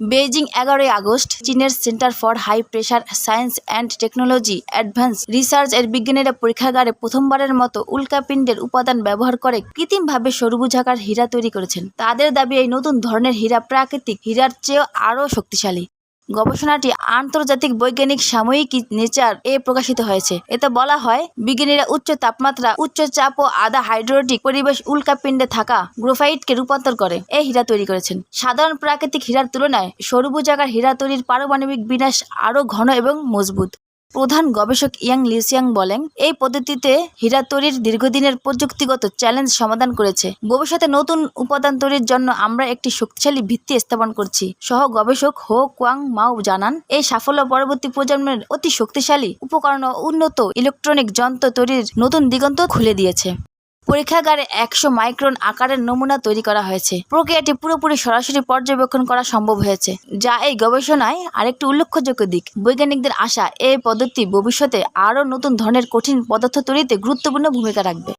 Beijing এগারোই August চীনের centre for high pressure science and technology advance research এর বিজ্ঞানীরা পরীক্ষাগারে প্রথমবারের মতো উল্কাপিণ্ডের উপাদান ব্যবহার করে কৃত্রিমভাবে সরুবুঝাকার হীরা তৈরি করেছেন। তাদের দাবি, এই নতুন ধরনের হীরা প্রাকৃতিক হীরার চেয়েও আরও শক্তিশালী। গবেষণাটি আন্তর্জাতিক বৈজ্ঞানিক সাময়িক নেচার এ প্রকাশিত হয়েছে। এতে বলা হয়, বিজ্ঞানীরা উচ্চ তাপমাত্রা, উচ্চ চাপ ও আধা হাইড্রোটিক পরিবেশ উল্কাপিণ্ডে থাকা গ্রোফাইটকে রূপান্তর করে। এই হীরা তৈরি করেছেন। সাধারণ প্রাকৃতিক হীরার তুলনায় সরুবুজাকার হীরা তৈরির পারমাণবিক বিনাশ আরও ঘন এবং মজবুত। প্রধান গবেষক ইয়াং লিসিয়াং বলেন, এই পদ্ধতিতে হীরা তৈরির দীর্ঘদিনের প্রযুক্তিগত চ্যালেঞ্জ সমাধান করেছে। ভবিষ্যতে নতুন উপাদান তৈরির জন্য আমরা একটি শক্তিশালী ভিত্তি স্থাপন করছি, সহ গবেষক হো কোয়াং মাও জানান। এই সাফল্য পরবর্তী প্রজন্মের অতি শক্তিশালী, উপকরণ ও উন্নত ইলেকট্রনিক যন্ত্র তৈরির নতুন দিগন্ত খুলে দিয়েছে। পরীক্ষাগারে একশো মাইক্রন আকারের নমুনা তৈরি করা হয়েছে। প্রক্রিয়াটি পুরোপুরি সরাসরি পর্যবেক্ষণ করা সম্ভব হয়েছে, যা এই গবেষণায় আরেকটি উল্লেখযোগ্য দিক। বৈজ্ঞানিকদের আশা, এই পদ্ধতি ভবিষ্যতে আরও নতুন ধরনের কঠিন পদার্থ তৈরিতে গুরুত্বপূর্ণ ভূমিকা রাখবে।